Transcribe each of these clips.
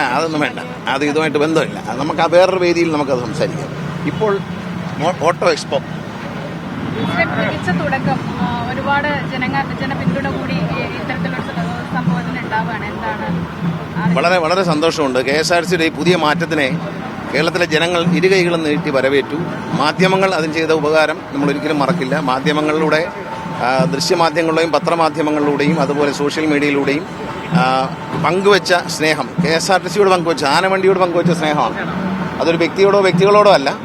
അതൊന്നും വേണ്ട. അത് ഇതുമായിട്ട് ബന്ധമില്ല. അത് നമുക്ക് ആ വേറൊരു വേദിയിൽ നമുക്കത് സംസാരിക്കാം. ഇപ്പോൾ ഓട്ടോ എക്സ്പോ. മികച്ച തുടക്കം ഒരുപാട് ജനങ്ങൾ ജനപിന്തുണ കൂടി ഈ- ഇത്തരത്തിലൊരു സംഭവത്തിന് ഉണ്ടാവുകയാണ്. എന്താണ്? വളരെ വളരെ സന്തോഷമുണ്ട്. കെ എസ് ആർ സിയുടെ ഈ പുതിയ മാറ്റത്തിനെ കേരളത്തിലെ ജനങ്ങൾ ഇരുകൈകളും നീട്ടി വരവേറ്റു. മാധ്യമങ്ങൾ അതിന് ചെയ്ത ഉപകാരം നമ്മൾ ഒരിക്കലും മറക്കില്ല. മാധ്യമങ്ങളിലൂടെ ദൃശ്യമാധ്യമങ്ങളിലൂടെയും പത്രമാധ്യമങ്ങളിലൂടെയും അതുപോലെ സോഷ്യൽ മീഡിയയിലൂടെയും പങ്കുവച്ച സ്നേഹം. കെ എസ് ആർ ടി സിയോട് പങ്കുവെച്ച ആനവണ്ടിയോട് പങ്കുവെച്ച സ്നേഹമാണ്. അതൊരു വ്യക്തിയോടോ വ്യക്തികളോടോ അല്ല.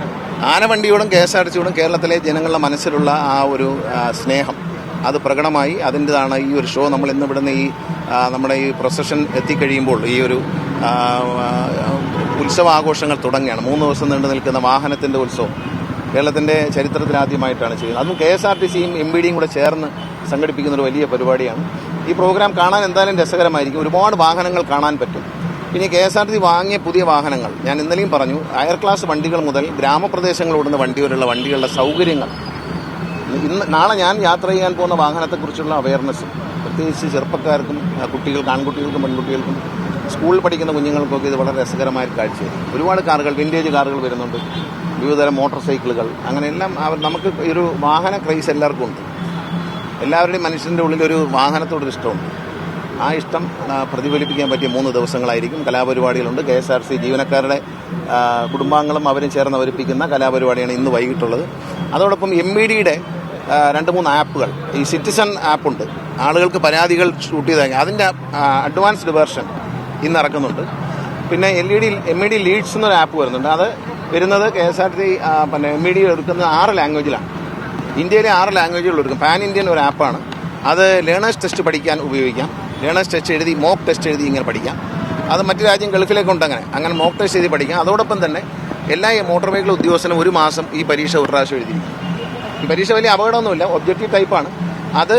ആനവണ്ടിയോടും കെ എസ് ആർ ടി സിയോടും കേരളത്തിലെ ജനങ്ങളുടെ മനസ്സിലുള്ള ആ ഒരു സ്നേഹം. അത് പ്രകടമായി. അതിന്റെതാണ് ഈ ഒരു ഷോ നമ്മൾ ഇന്ന് ഇവിടുന്ന് ഈ നമ്മുടെ ഈ പ്രൊസഷൻ എത്തിക്കഴിയുമ്പോൾ ഈ ഒരു ഉത്സവാഘോഷങ്ങൾ തുടങ്ങുകയാണ്. മൂന്ന് ദിവസം നീണ്ടു നിൽക്കുന്ന വാഹനത്തിന്റെ ഉത്സവം. കേരളത്തിന്റെ ചരിത്രത്തിലാദ്യമായിട്ടാണ് ചെയ്യുന്നത്. അതും കെ എസ് ആർ ടി സിയും എം ബി ഡിയും കൂടെ ചേർന്ന് സംഘടിപ്പിക്കുന്ന ഒരു വലിയ പരിപാടിയാണ്. ഈ പ്രോഗ്രാം കാണാൻ എന്തായാലും രസകരമായിരിക്കും. ഒരുപാട് വാഹനങ്ങൾ കാണാൻ പറ്റും. പിന്നെ കെ എസ് ആർ ടി വാങ്ങിയ പുതിയ വാഹനങ്ങൾ ഞാൻ ഇന്നലെയും പറഞ്ഞു ഹയർ ക്ലാസ് വണ്ടികൾ മുതൽ ഗ്രാമപ്രദേശങ്ങളോടുന്ന വണ്ടി വരെയുള്ള വണ്ടികളുടെ സൗകര്യങ്ങൾ. ഇന്ന് നാളെ ഞാൻ യാത്ര ചെയ്യാൻ പോകുന്ന വാഹനത്തെക്കുറിച്ചുള്ള അവയർനെസ് പ്രത്യേകിച്ച് ചെറുപ്പക്കാർക്കും കുട്ടികൾക്കും ആൺകുട്ടികൾക്കും പെൺകുട്ടികൾക്കും സ്കൂളിൽ പഠിക്കുന്ന കുഞ്ഞുങ്ങൾക്കൊക്കെ ഇത് വളരെ രസകരമായ കാഴ്ചയായിരിക്കും ഒരുപാട് കാറുകൾ വിന്റേജ് കാറുകൾ വരുന്നുണ്ട്. വിവിധതരം മോട്ടോർ സൈക്കിളുകൾ. അങ്ങനെ എല്ലാം അവർ നമുക്ക് ഒരു വാഹന ക്രൈസ് എല്ലാവർക്കും ഉണ്ട്. എല്ലാവരുടെയും മനുഷ്യന്റെ ഉള്ളിൽ ഒരു വാഹനത്തോടൊരു ഇഷ്ടമുണ്ട്. ആ ഇഷ്ടം പ്രതിഫലിപ്പിക്കാൻ പറ്റിയ മൂന്ന് ദിവസങ്ങളായിരിക്കും. കലാപരിപാടികളുണ്ട്. കെ എസ് ആർ സി ജീവനക്കാരുടെ കുടുംബാംഗങ്ങളും അവരും ചേർന്ന് അവരിപ്പിക്കുന്ന കലാപരിപാടിയാണ് ഇന്ന് വൈകിട്ടുള്ളത്. അതോടൊപ്പം എം ഇ ഡിയുടെ രണ്ട് മൂന്ന് ആപ്പുകൾ. ഈ സിറ്റിസൺ ആപ്പുണ്ട്. ആളുകൾക്ക് പരാതികൾ ഷൂട്ട് ചെയ്ത് അതിന്റെ അഡ്വാൻസ്ഡ് വേർഷൻ ഇന്ന് ഇറക്കുന്നുണ്ട്. പിന്നെ L E D M E D leads എന്നൊരു ആപ്പ് വരുന്നുണ്ട്. അത് വരുന്നത് കെ എസ് ആർ ടി പിന്നെ എം ഇ ഡി എടുക്കുന്നത് ആറ് ലാംഗ്വേജിലാണ്. ഇന്ത്യയിലെ ആറ് ലാംഗ്വേജുകൾ എടുക്കും. പാൻ ഇന്ത്യൻ ഒരു ആപ്പാണ്. അത് ലേണേഴ്സ് ടെസ്റ്റ് പഠിക്കാൻ ഉപയോഗിക്കാം. ലേണേഴ്സ് ടെസ്റ്റ് എഴുതി മോക്ക് ടെസ്റ്റ് എഴുതി ഇങ്ങനെ പഠിക്കാം. അത് മറ്റു രാജ്യം ഗൾഫിലേക്കുണ്ട് അങ്ങനെ. അങ്ങനെ മോക്ക് ടെസ്റ്റ് എഴുതി പഠിക്കാം. അതോടൊപ്പം തന്നെ എല്ലാ മോട്ടോർ വെഹിക്കിൾ ഉദ്യോഗസ്ഥനും ഒരു മാസം ഈ പരീക്ഷ ഒരു പ്രാവശ്യം എഴുതിയിരിക്കും. പരീക്ഷ വലിയ അപകടമൊന്നുമില്ല. ഒബ്ജക്റ്റീവ് ടൈപ്പാണ് അത്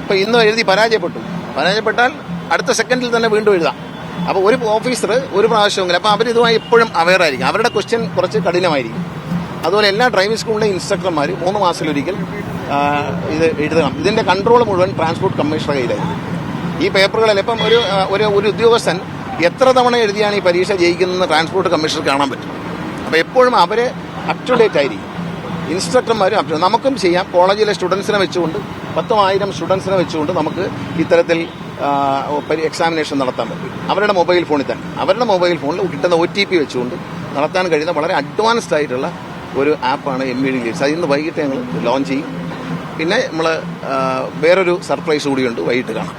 ഇപ്പോൾ ഇന്ന് എഴുതി പരാജയപ്പെട്ടു. പരാജയപ്പെട്ടാൽ അടുത്ത സെക്കൻഡിൽ തന്നെ വീണ്ടും എഴുതാം. അപ്പോൾ ഒരു ഓഫീസർ ഒരു പ്രാവശ്യമെങ്കിലും അപ്പോൾ അവർ ഇതുമായി എപ്പോഴും അവെയർ ആയിരിക്കും. അവരുടെ ക്വസ്റ്റ്യൻ കുറച്ച് കഠിനമായിരിക്കും. അതുപോലെ എല്ലാ ഡ്രൈവിംഗ് സ്കൂളിലെ ഇൻസ്ട്രക്ടർമാർ മൂന്ന് മാസത്തിലൊരിക്കൽ ഇത് എഴുതണം. ഇതിന്റെ കൺട്രോൾ മുഴുവൻ ട്രാൻസ്പോർട്ട് കമ്മീഷണർ കയ്യിലായിരിക്കും. ഈ പേപ്പറുകളിൽ ഇപ്പം ഒരു ഒരു ഒരു ഉദ്യോഗസ്ഥൻ എത്ര തവണ എഴുതിയാണ് ഈ പരീക്ഷ ജയിക്കുന്നതെന്ന് ട്രാൻസ്പോർട്ട് കമ്മീഷണർ കാണാൻ പറ്റും. അപ്പോൾ എപ്പോഴും അവർ അപ് ടു ഡേറ്റ് ആയിരിക്കും. ഇൻസ്ട്രക്ടർമാരും അപ്ഡേറ്റ് നമുക്കും ചെയ്യാം. കോളേജിലെ സ്റ്റുഡൻസിനെ വെച്ചുകൊണ്ട് പത്തുമായിരം സ്റ്റുഡൻസിനെ വെച്ചുകൊണ്ട് നമുക്ക് ഇത്തരത്തിൽ എക്സാമിനേഷൻ നടത്താൻ പറ്റും. അവരുടെ മൊബൈൽ ഫോണിൽ തന്നെ. അവരുടെ മൊബൈൽ ഫോണിൽ കിട്ടുന്ന ഒ ടി പി വെച്ചുകൊണ്ട് നടത്താൻ കഴിയുന്ന വളരെ അഡ്വാൻസ്ഡ് ആയിട്ടുള്ള ഒരു ആപ്പാണ് എം ഇ ഡി ലീഡ്സ് അത് ഇന്ന് വൈകിട്ട് ഞങ്ങൾ ലോഞ്ച് ചെയ്യും. പിന്നെ നമ്മൾ വേറൊരു സർപ്രൈസ് കൂടിയുണ്ട് വൈകിട്ട് കാണാം.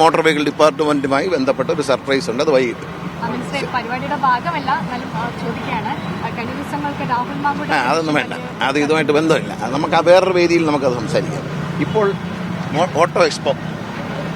മോട്ടോർ വെഹിക്കിൾ ഡിപ്പാർട്ട്മെന്റുമായി ബന്ധപ്പെട്ട ഒരു സർപ്രൈസ് ഉണ്ട്. അത് വൈകിട്ട്. അതൊന്നും വേണ്ട. അത് ഇതുമായിട്ട് ബന്ധമില്ല. നമുക്ക് ആ വേറൊരു വേദിയിൽ നമുക്കത് സംസാരിക്കാം. ഇപ്പോൾ ഓട്ടോ എക്സ്പോ